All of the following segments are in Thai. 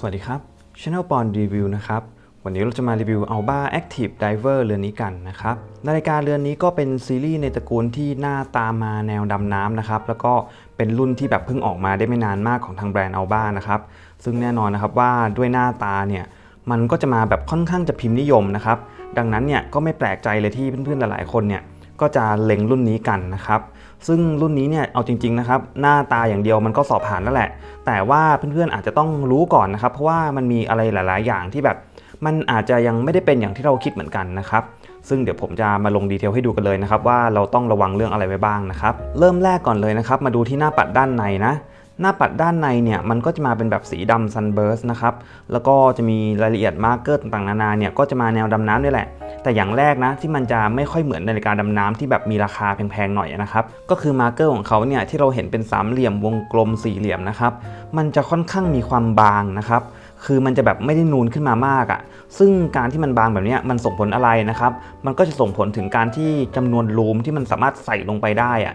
สวัสดีครับ Channel p o n Review นะครับ วันนี้เราจะมารีวิว Alba Active Diver เรือนนี้กันนะครับนาฬิกาเรือนนี้ก็เป็นซีรีส์ในตระกูลที่หน้าตามมาแนวดำน้ำนะครับ แล้วก็เป็นรุ่นที่แบบเพิ่งออกมาได้ไม่นานมากของทางแบรนด์ Alba นะครับ ซึ่งแน่นอนนะครับว่าด้วยหน้าตาเนี่ยมันก็จะมาแบบค่อนข้างจะพิมพ์นิยมนะครับ ดังนั้นเนี่ยก็ไม่แปลกใจเลยที่เพื่อนๆหลายๆคนเนี่ย ก็จะเล็งรุ่นนี้กันนะครับ ซึ่งรุ่นนี้เนี่ยเอาจริงๆนะครับหน้าตาอย่างเดียวมันก็สอบผ่านแล้วแหละ แต่ว่าเพื่อนๆอาจจะต้องรู้ก่อนนะครับ เพราะว่ามันมีอะไรหลาย ๆ อย่างที่แบบ มันอาจจะยังไม่ได้เป็นอย่างที่เราคิดเหมือนกันนะครับซึ่งเดี๋ยวผมจะมาลงดีเทลให้ดูกันเลยนะครับว่าเราต้องระวังเรื่องอะไรไว้บ้างนะครับ เริ่มแรกก่อนเลยนะครับ มาดูที่หน้าปัดด้านในนะ หน้าปัดด้านในเนี่ยมันก็จะมาเป็นแบบสีดำ sunburst นะครับแล้วก็จะมีรายละเอียดมาร์กเกอร์ต่างๆนานาเนี่ยก็จะมาแนวดำน้ำด้วยแหละ แต่อย่างแรกนะที่มันจะไม่ค่อยเหมือนนาฬิกาดำน้ำที่แบบมีราคาแพงๆหน่อยนะครับ ก็คือมาร์เกอร์ของเขาเนี่ยที่เราเห็นเป็นสามเหลี่ยมวงกลมสี่เหลี่ยมนะครับ มันจะค่อนข้างมีความบางนะครับคือมันจะแบบไม่ได้นูนขึ้นมามากอะ่ะ ซึ่งการที่มันบางแบบนี้มันส่งผลอะไรนะครับ มันก็จะส่งผลถึงการที่จำนวนรูมที่มันสามารถใส่ลงไปได้อะ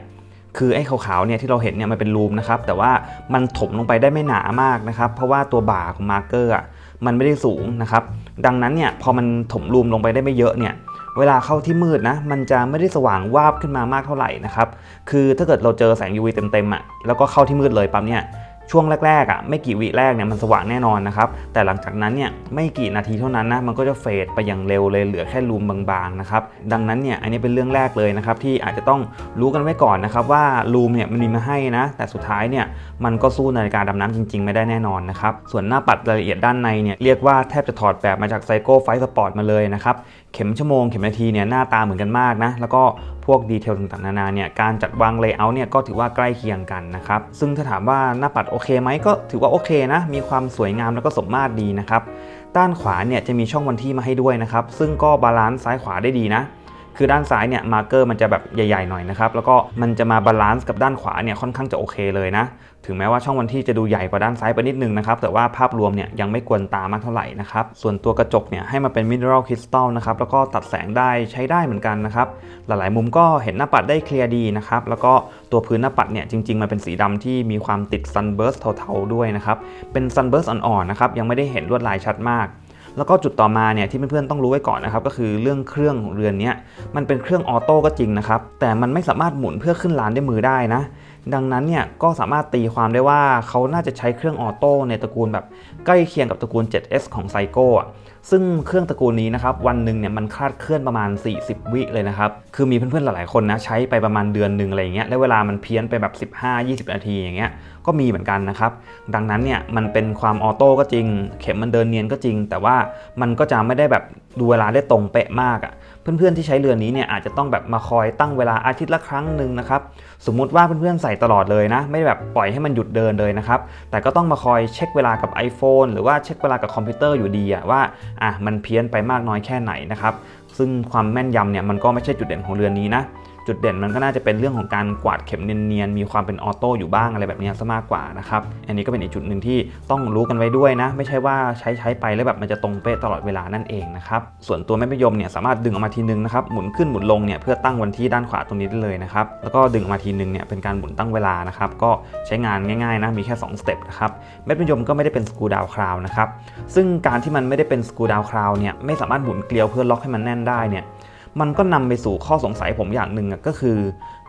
คือไอ้ขาวๆเนี่ยที่เราเห็นเนี่ยมันเป็นรูมนะครับ แต่ว่ามันถมลงไปได้ไม่หนามากนะครับ เพราะว่าตัวบ่าของมาร์เกอร์อะ มันไม่ได้สูงนะครับ ดังนั้นเนี่ยพอมันถมรูมลงไปได้ไม่เยอะเนี่ยเวลาเข้าที่มืดนะ มันจะไม่ได้สว่างวาบขึ้นมามากเท่าไหร่นะครับ คือถ้าเกิดเราเจอแสง UV เต็มๆอะ แล้วก็เข้าที่มืดเลยปั๊บเนี่ย ช่วงแรกๆอะไม่กี่วิแรกเนี่ยมันสว่างแน่นอนนะครับ แต่หลังจากนั้นเนี่ยไม่กี่นาทีเท่านั้นนะมันก็จะเฟดไปอย่างเร็วเลยเหลือแค่รูมบางๆนะครับดังนั้นเนี่ยอันนี้เป็นเรื่องแรกเลยนะครับที่อาจจะต้องรู้กันไว้ก่อนนะครับว่ารูมเนี่ยมันมีมาให้นะ แต่สุดท้ายเนี่ยมันก็สู้นาฬิกาดำน้ำจริง ๆ ไม่ได้แน่นอนนะครับส่วนหน้าปัดรายละเอียดด้านในเนี่ยเรียกว่าแทบจะถอดแบบมาจากไซโก้ไฟสปอร์ตมาเลยนะครับเข็มชั่วโมงเข็มนาทีเนี่ยหน้าตาเหมือนกันมากนะแล้วก็พวกดีเทลต่างๆนานาเนี่ยการจัดวางเลเยอร์เนี่ยก็ถือว่าใกล้เคียงกันนะครับซึ่งถ้าถามว่าหน้าปัดโอเคไหมก็ถือว่าโอเคนะ มีความสวยงามแล้วก็สมมาตรดีนะครับ ด้านขวาเนี่ยจะมีช่องวันที่มาให้ด้วยนะครับ ซึ่งก็บาลานซ์ซ้ายขวาได้ดีนะ คือด้านซ้ายเนี่ยมาร์กเกอร์มันจะแบบใหญ่ๆหน่อยนะครับแล้วก็มันจะมาบาลานซ์กับด้านขวาเนี่ยค่อนข้างจะโอเคเลยนะถึงแม้ว่าช่องวันที่จะดูใหญ่กว่าด้านซ้ายไปนิดนึงนะครับแต่ว่าภาพรวมเนี่ยยังไม่กวนตามากเท่าไหร่นะครับส่วนตัวกระจกเนี่ยให้มาเป็นมิเนอรัลคริสตัลนะครับแล้วก็ตัดแสงได้ใช้ได้เหมือนกันนะครับหลายๆมุมก็เห็นหน้าปัดได้เคลียร์ดีนะครับแล้วก็ตัวพื้นหน้าปัดเนี่ยจริงๆมันเป็นสีดำที่มีความติดซันเบิร์สเทาๆด้วยนะครับเป็นซันเบิร์สอ่อนๆนะครับยังไม่ได้เห็นลวดลายชัดมาก แล้วก็จุดต่อมาเนี่ยที่เพื่อนๆต้องรู้ไว้ก่อนนะครับก็คือเรื่องเครื่องเรือนนี้มันเป็นเครื่องออโต้ก็จริงนะครับแต่มันไม่สามารถหมุนเพื่อขึ้นลานด้วยมือได้นะ ดังนั้นเนี่ยก็สามารถตีความได้ว่าเขาน่าจะใช้เครื่องออโต้ในตระกูลแบบใกล้เคียงกับตระกูล 7S ของไซโก้อะ ซึ่งเครื่องตระกูลนี้นะครับวันหนึ่งเนี่ยมันคลาดเคลื่อนประมาณ 40 วิเลยนะครับ คือมีเพื่อนๆหลายๆคนนะใช้ไปประมาณเดือนหนึ่งอะไรอย่างเงี้ยแล้วเวลามันเพี้ยนไปแบบ 15-20 นาทีอย่างเงี้ยก็มีเหมือนกันนะครับ ดังนั้นเนี่ยมันเป็นความออโต้ก็จริง เข็มมันเดินเนียนก็จริง แต่ว่ามันก็จะไม่ได้แบบดูเวลาได้ตรงเป๊ะมากอะ่ะ เพื่อนๆที่ใช้เรือนี้เนี่ยอาจจะต้องแบบมาคอยตั้งเวลาอาทิตย์ละครั้งหนึ่งนะครับสมมุติว่าเพื่อนๆใส่ตลอดเลยนะ ไม่แบบปล่อยให้มันหยุดเดินเลยนะครับแต่ก็ต้องมาคอยเช็คเวลากับ iPhone หรือว่าเช็คเวลากับคอมพิวเตอร์อยู่ดีอะว่าอะมันเพี้ยนไปมากน้อยแค่ไหนนะครับซึ่งความแม่นยำเนี่ยมันก็ไม่ใช่จุดเด่นของเรือนนี้นะ จุดเด่นมันก็น่าจะเป็นเรื่องของการกวาดเข็มเนียนๆ มีความเป็นออโต้อยู่บ้างอะไรแบบนี้ซะมากกว่านะครับ อันนี้ก็เป็นอีกจุดหนึ่งที่ต้องรู้กันไว้ด้วยนะ ไม่ใช่ว่าใช้ใช้ไปแล้วแบบมันจะตรงเป๊ะตลอดเวลานั่นเองนะครับ ส่วนตัวแม่มะยมเนี่ยสามารถดึงออกมาทีนึงนะครับ หมุนขึ้นหมุนลงเนี่ยเพื่อตั้งวันที่ด้านขวาตรงนี้ได้เลยนะครับ แล้วก็ดึงออกมาทีนึงเนี่ยเป็นการหมุนตั้งเวลานะครับ ก็ใช้งานง่ายๆนะ มีแค่2สเต็ปนะครับเม็ดมะยมก็ไม่ได้เป็นสกรูดาวคราวนะครับ ซึ่งการที่มันไม่ได้เป็นสกูดาวคราวเนี่ยไม่สามารถหมุนเกลียวเพื่อล็อกให้มันแน่นได้เนี่ย มันก็นำไปสู่ข้อสงสัยผมอย่างหนึ่งก็คือ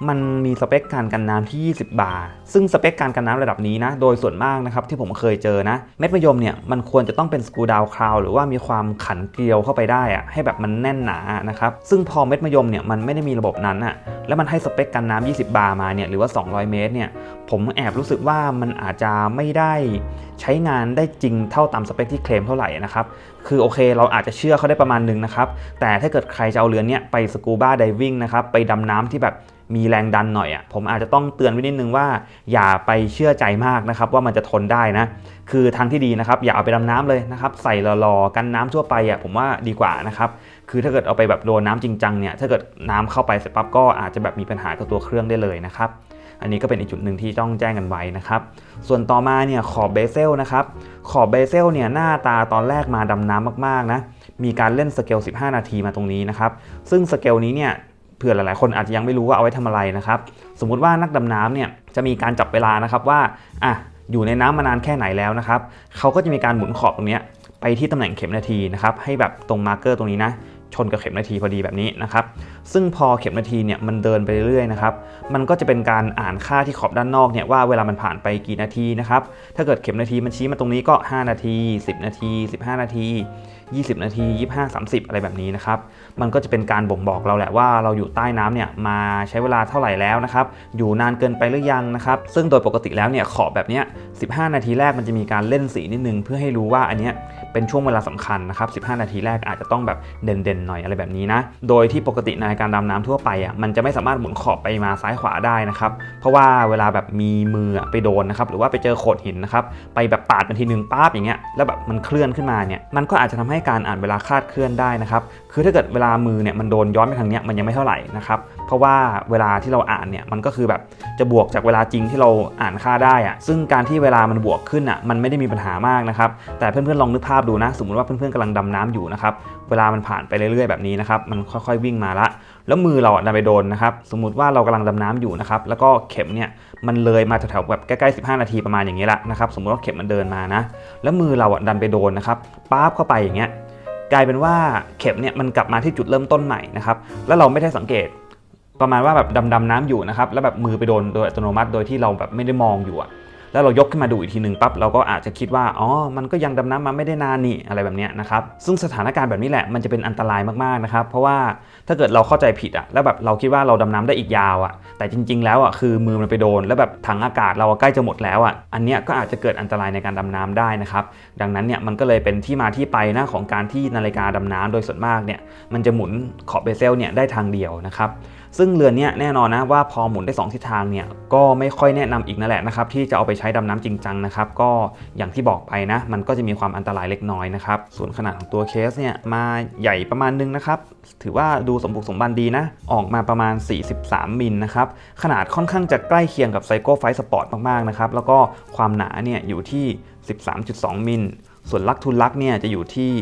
มันมีสเปคการกันน้ำที่ 20 บาร์ ซึ่งสเปคการกันน้ำระดับนี้นะ โดยส่วนมากนะครับที่ผมเคยเจอนะ เม็ดมะยมเนี่ยมันควรจะต้องเป็นสกูดาวคราวหรือว่ามีความขันเกลียวเข้าไปได้อะให้แบบมันแน่นหนานะครับ ซึ่งพอเม็ดมะยมเนี่ยมันไม่ได้มีระบบนั้นอะแล้วมันให้สเปคกันน้ำ 20 บาร์มาเนี่ยหรือว่า 200 เมตรเนี่ยผมแอบรู้สึกว่ามันอาจจะไม่ได้ใช้งานได้จริงเท่าตามสเปคที่เคลมเท่าไหร่นะครับคือโอเคเราอาจจะเชื่อเขาได้ประมาณหนึงนะครับแต่ถ้าเกิดใครจะเอาเรือเนี้ยไปสกูบ้าไดวิ่งนะครับไปดำน้ำที่แบบ มีแรงดันหน่อยอะ่ะผมอาจจะต้องเตือนไว้นิดนึงว่า อย่าไปเชื่อใจมากนะครับว่ามันจะทนได้นะ คือทางที่ดีนะครับ อย่าเอาไปดำน้ำเลยนะครับ ใส่รอๆกันน้ำทั่วไปอะ่ะผมว่าดีกว่านะครับคือถ้าเกิดเอาไปแบบโดนน้ำจริงจังเนี่ยถ้าเกิดน้ำเข้าไปเสร็จปั๊บก็อาจจะแบบมีปัญหากับตัวเครื่องได้เลยนะครับอันนี้ก็เป็นอีกจุดหนึ่งที่ต้องแจ้งกันไว้นะครับ ส่วนต่อมาเนี่ยขอบเบเซลนะครับ ขอบเบเซลเนี่ยหน้าตาตอนแรกมาดำน้ำมากๆนะ มีการเล่นสเกล 15 นาทีมาตรงนี้นะครับ ซึ่งสเกลนี้เนี่ย เผื่อหลายๆ คนอาจจะยังไม่รู้ว่าเอาไว้ทำอะไรนะครับ สมมุติว่านักดำน้ำเนี่ยจะมีการจับเวลานะครับว่าอะอยู่ในน้ำมานานแค่ไหนแล้วนะครับเขาก็จะมีการหมุนขอบตรงนี้ไปที่ตำแหน่งเข็มนาทีนะครับให้แบบตรงมาร์เกอร์ตรงนี้นะชนกับเข็มนาทีพอดีแบบนี้นะครับ ซึ่งพอเข็มนาทีเนี่ยมันเดินไปเรื่อยๆนะครับ มันก็จะเป็นการอ่านค่าที่ขอบด้านนอกเนี่ยว่าเวลามันผ่านไปกี่นาทีนะครับ ถ้าเกิดเข็มนาทีมันชี้มาตรงนี้ก็ 5 นาที 10 นาที 15 นาที 20 นาที 25 30 อะไรแบบนี้นะครับ มันก็จะเป็นการบ่งบอกเราแหละว่าเราอยู่ใต้น้ำเนี่ยมาใช้เวลาเท่าไหร่แล้วนะครับ อยู่นานเกินไปหรือยังนะครับ ซึ่งโดยปกติแล้วเนี่ยขอบแบบเนี้ย15 นาทีแรกมันจะมีการเล่นสีนิดนึงเพื่อให้รู้ว่าอันเนี้ยเป็นช่วงเวลาสำคัญนะครับ 15 นาทีแรกอาจจะต้องแบบเด่นๆหน่อยอะไรแบบนี้นะ โดยที่ปกติในการดำน้ำทั่วไปอะมันจะไม่สามารถหมุนขอบไปมาซ้ายขวาได้นะครับ เพราะว่าเวลาแบบมีมือไปโดนนะครับหรือว่าไปเจอโขดหินนะครับไปแบบปาดมันทีนึงป๊าบอย่างเงี้ยแล้วแบบมันเคลื่อนขึ้นมาเนี่ยมันก็อาจจะทำให้การอ่านเวลาคาดเคลื่อนได้นะครับคือถ้าเกิดเวลามือเนี่ยมันโดนย้อนไปทางเนี้ยมันยังไม่เท่าไหร่นะครับเพราะว่าเวลาที่เราอ่านเนี่ยมันก็คือแบบจะบวกจากเวลาจริงที่เราอ่านค่าได้อะซึ่งการที่เวลามันบวกขึ้นอะมันไม่ได้มีปัญหามากนะครับแต่เพื่อนๆลองนึกภาพดูนะ สมมติว่าเพื่อนๆกำลังดำน้ำอยู่นะครับเวลามันผ่านไปเรื่อยๆแบบนี้นะครับมันค่อยๆวิ่งมาละแล้วมือเราอะดันไปโดนนะครับ สมมุติว่าเรากำลังดำน้ำอยู่นะครับ แล้วก็เข็มเนี่ยมันเลยมาแถวๆแบบใกล้ๆ15 นาทีประมาณอย่างนี้ละนะครับ สมมติว่าเข็มมันเดินมานะ แล้วมือเราอะดันไปโดนนะครับป๊าบเข้าไปอย่างเงี้ย กลายเป็นว่าเข็มเนี่ยมันกลับมาที่จุดเริ่มต้นใหม่นะครับ แล้วเราไม่ได้สังเกต ประมาณว่าแบบดำดำๆน้ำอยู่นะครับ แล้วแบบมือไปโดนโดยอัตโนมัติ โดยที่เราแบบไม่ได้มองอยู่อะ แล้วเรายกขึ้นมาดูอีกทีหนึ่งปั๊บเราก็อาจจะคิดว่าอ๋อมันก็ยังดำน้ำมาไม่ได้นานนี่อะไรแบบนี้นะครับซึ่งสถานการณ์แบบนี้แหละมันจะเป็นอันตรายมากๆนะครับเพราะว่าถ้าเกิดเราเข้าใจผิดอะแล้วแบบเราคิดว่าเราดำน้ำได้อีกยาวอะแต่จริง ๆ แล้วอะคือมือมันไปโดน แล้วแบบถังอากาศเราใกล้จะหมดแล้วอะอันเนี้ยก็อาจจะเกิดอันตรายในการดำน้ำได้นะครับดังนั้นเนี่ยมันก็เลยเป็นที่มาที่ไปนะของการที่นาฬิกาดำน้ำโดยส่วนมากเนี่ยมันจะหมุนขอบเบเซลเนี่ยได้ทางเดียวนะครับ ซึ่งเรือนนี้แน่นอนนะว่าพอหมุนได้ 2 ทิศทางเนี่ยก็ไม่ค่อยแนะนำอีกนั่นแหละนะครับที่จะเอาไปใช้ดำน้ำจริงจังนะครับก็อย่างที่บอกไปนะ มันก็จะมีความอันตรายเล็กน้อยนะครับส่วนขนาดของตัวเคสเนี่ยมาใหญ่ประมาณนึงนะครับถือว่าดูสมบุกสมบันดีนะ ออกมาประมาณ 43 มิลนะครับขนาดค่อนข้างจะใกล้เคียงกับไซโก้ไฟสปอร์ตมากๆนะครับแล้วก็ความหนาเนี่ยอยู่ที่ 13.2 มิลส่วนลักทุนลักเนี่ยจะอยู่ที่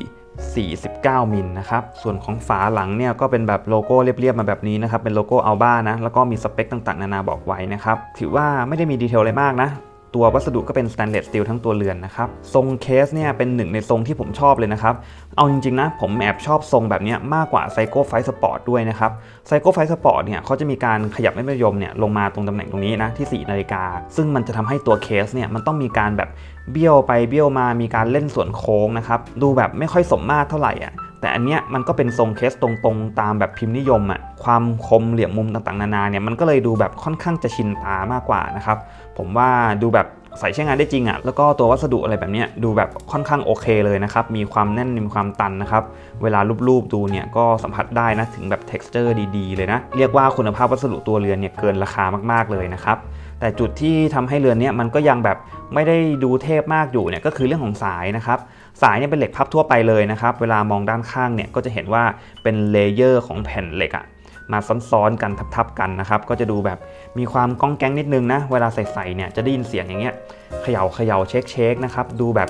49 มิลนะครับ ส่วนของฝาหลังเนี่ยก็เป็นแบบโลโก้เรียบๆมาแบบนี้นะครับ เป็นโลโก้อัลบ้านะ แล้วก็มีสเปคต่างๆ นานาบอกไว้นะครับ ถือว่าไม่ได้มีดีเทลอะไรมากนะ ตัววัสดุก็เป็นสแตนเลสสตีลทั้งตัวเรือนนะครับ ทรงเคสเนี่ยเป็นหนึ่งในทรงที่ผมชอบเลยนะครับ เอาจริงๆนะ ผมแอบชอบทรงแบบนี้มากกว่าไซโก้ไฟสปอร์ตด้วยนะครับไซโก้ไฟสปอร์ตเนี่ยเขาจะมีการขยับแม่พิมยมเนี่ยลงมาตรงตำแหน่งตรงนี้นะที่ 4 นาฬิกา ซึ่งมันจะทำให้ตัวเคสเนี่ยมันต้องมีการแบบเบี้ยวไปเบี้ยวมามีการเล่นส่วนโค้งนะครับดูแบบไม่ค่อยสมมาตรเท่าไหร่อะ แต่อันเนี้ยมันก็เป็นทรงเคสตรงๆ ตามแบบพิมพ์นิยมอะความคมเหลี่ยมมุมต่างๆ นานาเนี่ยมันก็เลยดูแบบค่อนข้างจะชินตามากกว่านะครับ ผมว่าดูแบบใส่ใช้งานได้จริงอะแล้วก็ตัววัสดุอะไรแบบนี้ดูแบบค่อนข้างโอเคเลยนะครับ มีความแน่น มีความตันนะครับ เวลารูปๆดูเนี่ยก็สัมผัสได้นะ ถึงแบบ texture ดีๆ เลยนะ เรียกว่าคุณภาพวัสดุตัวเรือนเนี่ยเกินราคามากๆเลยนะครับ แต่จุดที่ทำให้เรือนเนี้ยมันก็ยังแบบไม่ได้ดูเทพมากอยู่เนี่ยก็คือเรื่องของสายนะครับ สายเนี่ยเป็นเหล็กพับทั่วไปเลยนะครับ เวลามองด้านข้างเนี่ยก็จะเห็นว่าเป็นเลเยอร์ของแผ่นเหล็กอะมาซ้อนๆกันทับๆกันนะครับ ก็จะดูแบบมีความก้องแก๊งนิดนึงนะ เวลาใส่ๆเนี่ยจะได้ยินเสียงอย่างเงี้ยเขย่าเขย่าเช็คเช็คนะครับ ดูแบบ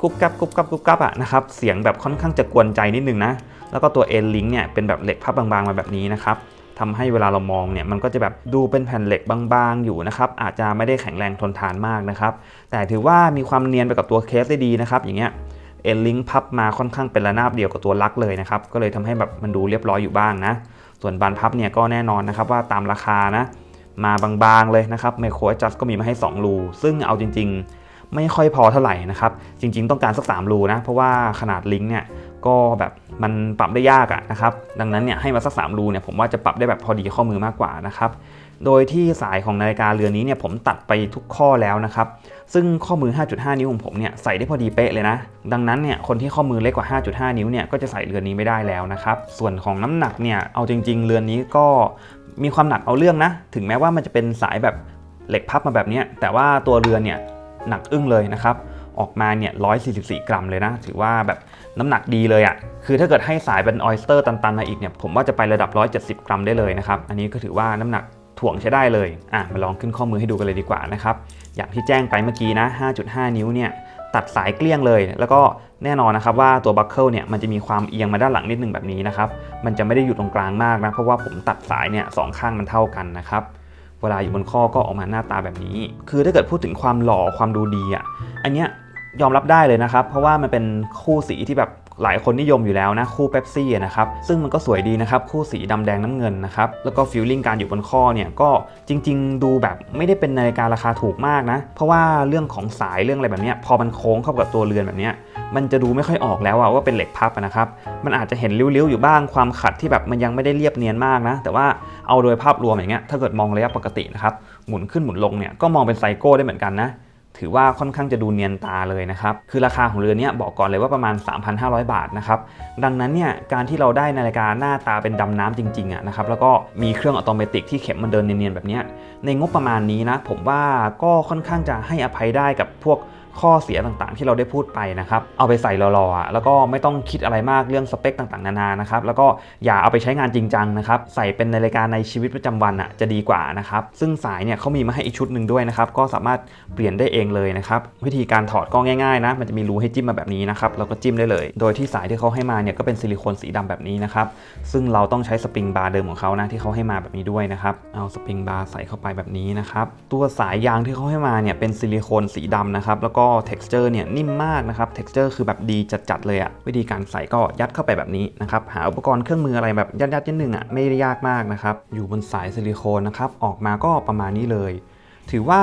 กุ๊บกับกุ๊บกับกุ๊บกับอะนะครับ เสียงแบบค่อนข้างจะกวนใจนิดนึงนะ แล้วก็ตัวเอ็นลิงเนี่ยเป็นแบบเหล็กพับบางๆมาแบบนี้นะครับทำให้เวลาเรามองเนี่ยมันก็จะแบบดูเป็นแผ่นเหล็กบางๆอยู่นะครับ อาจจะไม่ได้แข็งแรงทนทานมากนะครับ แต่ถือว่ามีความเนียนไปกับตัวเคสได้ดีนะครับ อย่างเงี้ย เอ็นลิงพับมาค่อนข้างเป็นระนาบเดียวกับตัวลักเลยนะครับ ก็เลยทำให้แบบมันดูเรียบร้อยอยู่บ้างนะ ส่วนบานพับเนี่ยก็แน่นอนนะครับว่าตามราคานะ มาบางๆเลยนะครับไมโครจัสก็มีมาให้ 2 รู ซึ่งเอาจริง ๆ ไม่ค่อยพอเท่าไหร่นะครับ จริง ๆ ต้องการสัก 3 รูนะ เพราะว่าขนาดลิงก์เนี่ยก็แบบมันปรับได้ยากอะนะครับ ดังนั้นเนี่ยให้มาสัก 3 รูเนี่ยผมว่าจะปรับได้แบบพอดีข้อมือมากกว่านะครับ โดยที่สายของนาฬิกาเรือนนี้เนี่ยผมตัดไปทุกข้อแล้วนะครับ ซึ่งข้อมือ 5.5 นิ้วของผมเนี่ยใส่ได้พอดีเป๊ะเลยนะ ดังนั้นเนี่ยคนที่ข้อมือเล็กกว่า 5.5 นิ้วเนี่ยก็จะใส่เรือนนี้ไม่ได้แล้วนะครับ ส่วนของน้ำหนักเนี่ยเอาจริง ๆ เรือนนี้ก็มีความหนักเอาเรื่องนะ ถึงแม้ว่ามันจะเป็นสายแบบเหล็กพับมาแบบนี้แต่ว่าตัวเรือนเนี่ยหนักอึ้งเลยนะครับออกมาเนี่ย 144 กรัมเลยนะ ถือว่าแบบน้ำหนักดีเลยอะ่ะ คือถ้าเกิดให้สายเป็นออยสเตอร์ตันๆมาอีกเนี่ย ผมว่าจะไประดับ 170 กรัมได้เลยนะครับ อันนี้ก็ถือว่าน้ำหนัก ถ่วงใช้ได้เลย อะ มาลองขึ้นข้อมือให้ดูกันเลยดีกว่านะครับ อย่างที่แจ้งไปเมื่อกี้นะ 5.5 นิ้วเนี่ย ตัดสายเกลี้ยงเลย แล้วก็แน่นอนนะครับว่าตัวบัคเกิลเนี่ยมันจะมีความเอียงมาด้านหลังนิดนึงแบบนี้นะครับ มันจะไม่ได้อยู่ตรงกลางมากนะ เพราะว่าผมตัดสายเนี่ยสองข้างมันเท่ากันนะครับ เวลาอยู่บนข้อก็ออกมาหน้าตาแบบนี้ คือถ้าเกิดพูดถึงความหล่อความดูดีอะ อันเนี้ยยอมรับได้เลยนะครับ เพราะว่ามันเป็นคู่สีที่แบบ หลายคนนิยมอยู่แล้วนะคู่เป๊ปซี่นะครับซึ่งมันก็สวยดีนะครับคู่สีดำแดงน้ำเงินนะครับแล้วก็ฟิลลิ่งการอยู่บนข้อเนี่ยก็จริง ๆ ดูแบบไม่ได้เป็นนาฬิการาคาถูกมากนะ เพราะว่าเรื่องของสายเรื่องอะไรแบบนี้พอมันโค้งเข้ากับตัวเรือนแบบนี้มันจะดูไม่ค่อยออกแล้วว่าเป็นเหล็กพับนะครับมันอาจจะเห็นริ้วๆอยู่บ้างความขัดที่แบบมันยังไม่ได้เรียบเนียนมากนะ แต่ว่าเอาโดยภาพรวมอย่างเงี้ยถ้าเกิดมองระยะปกตินะครับหมุนขึ้นหมุนลงเนี่ยก็มองเป็นไซโก้ได้เหมือนกันนะ ถือว่าค่อนข้างจะดูเนียนตาเลยนะครับ คือราคาของเรือนเนี้ยบอกก่อนเลยว่าประมาณ 3,500 บาทนะครับ ดังนั้นเนี่ยการที่เราได้นาฬิกาหน้าตาเป็นดำน้ำจริงๆอะนะครับ แล้วก็มีเครื่องอัตโนมัติที่เข็มมันเดินเนียนๆแบบเนี้ยในงบประมาณนี้นะผมว่าก็ค่อนข้างจะให้อภัยได้กับพวก ข้อเสียต่างๆ ที่เราได้พูดไปนะครับ เอาไปใส่รอๆแล้วก็ไม่ต้องคิดอะไรมากเรื่องสเปคต่างๆ นานานะครับ แล้วก็อย่าเอาไปใช้งานจริงจังนะครับ ใส่เป็นในราฬิการในชีวิตประจำวันอะจะดีกว่านะครับ ซึ่งสายเนี่ยเขามีมาให้อีกชุดหนึ่งด้วยนะครับ ก็สามารถเปลี่ยนได้เองเลยนะครับ วิธีการถอดก็ง่ายๆนะ มันจะมีรูให้จิ้มมาแบบนี้นะครับ แล้วก็จิ้มได้เลย โดยที่สายที่เขาให้มาเนี่ยก็เป็นซิลิโคนสีดำแบบนี้นะครับ ซึ่งเราต้องใช้สปริงบาร์เดิมของเขานะที่เขาให้มาแบบนี้ด้วยนะครับ เอาสปริงบาร์ใส่เข้าไปแบบนี้นะครับ ตัวสายยางที่เขาให้มาเนี่ยเป็นซิลิโคนสีดำนะครับ แล้วก็ texture เนี่ยนิ่มมากนะครับ texture คือแบบดีจัดๆเลยอะวิธีการใส่ก็ยัดเข้าไปแบบนี้นะครับหาอุปกรณ์เครื่องมืออะไรแบบยัดๆนิดนึงอะไม่ได้ยากมากนะครับอยู่บนสายซิลิโคนนะครับออกมาก็ประมาณนี้เลย ถือว่า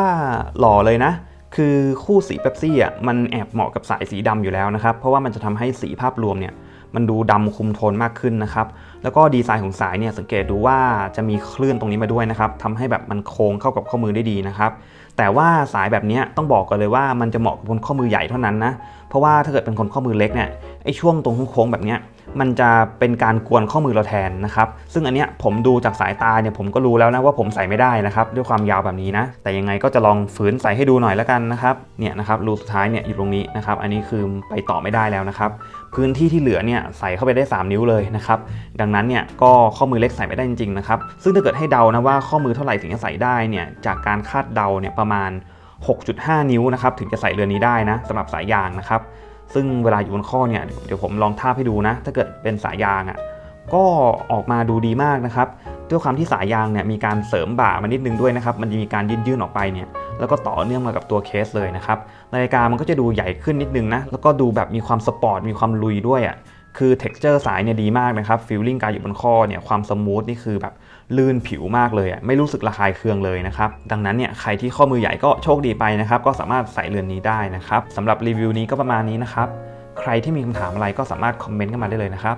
หล่อเลยนะคือคู่สีเป๊ปซี่อะมันแอบเหมาะกับสายสีดำอยู่แล้วนะครับ เพราะว่ามันจะทำให้สีภาพรวมเนี่ยมันดูดำคุมโทนมากขึ้นนะครับ แล้วก็ดีไซน์ของสายเนี่ยสังเกตดูว่าจะมีคลื่นตรงนี้มาด้วยนะครับทำให้แบบมันโค้งเข้ากับข้อมือได้ดีนะครับ แต่ว่าสายแบบนี้ต้องบอกกันเลยว่ามันจะเหมาะกับคนข้อมือใหญ่เท่านั้นนะเพราะว่าถ้าเกิดเป็นคนข้อมือเล็กเนี่ยไอ้ช่วงตรงโค้งแบบนี้มันจะเป็นการกวนข้อมือเราแทนนะครับ ซึ่งอันเนี้ยผมดูจากสายตาเนี่ยผมก็รู้แล้วนะว่าผมใส่ไม่ได้นะครับ ด้วยความยาวแบบนี้นะ แต่ยังไงก็จะลองฝืนใส่ให้ดูหน่อยแล้วกันนะครับ เนี่ยนะครับรูสุดท้ายเนี่ยอยู่ตรงนี้นะครับ อันนี้คือไปต่อไม่ได้แล้วนะครับ พื้นที่ที่เหลือเนี่ยใส่เข้าไปได้ 3 นิ้วเลยนะครับ ดังนั้นเนี่ยก็ข้อมือเล็กใส่ไม่ได้จริงๆนะครับ ซึ่งถ้าเกิดให้เดานะว่าข้อมือเท่าไหร่ถึงจะใส่ได้เนี่ยจากการคาดเดาเนี่ยประมาณ 6.5 นิ้วนะครับถึงจะใส่เรือนนี้ได้นะสำหรับสายยางนะครับ ซึ่งเวลาอยู่บนข้อเนี่ยเดี๋ยวผมลองทาบให้ดูนะ ถ้าเกิดเป็นสายยางอะ่ะ ก็ออกมาดูดีมากนะครับด้วยความที่สายยางเนี่ยมีการเสริมบ่ามานิดนึงด้วยนะครับ มันจะมีการยืดยื่นออกไปเนี่ย แล้วก็ต่อเนื่องมากับตัวเคสเลยนะครับ นาฬิกามันก็จะดูใหญ่ขึ้นนิดนึงนะ แล้วก็ดูแบบมีความสปอร์ต มีความลุยด้วยอะ่ะ คือ texture สายเนี่ยดีมากนะครับ feeling การอยู่บนข้อเนี่ยความสมูทนี่คือแบบลื่นผิวมากเลยอะ ไม่รู้สึกระคายเคืองเลยนะครับ ดังนั้นเนี่ยใครที่ข้อมือใหญ่ก็โชคดีไปนะครับ ก็สามารถใส่เรือนนี้ได้นะครับสำหรับรีวิวนี้ก็ประมาณนี้นะครับ ใครที่มีคำถามอะไรก็สามารถคอมเมนต์กันมาได้เลยนะครับ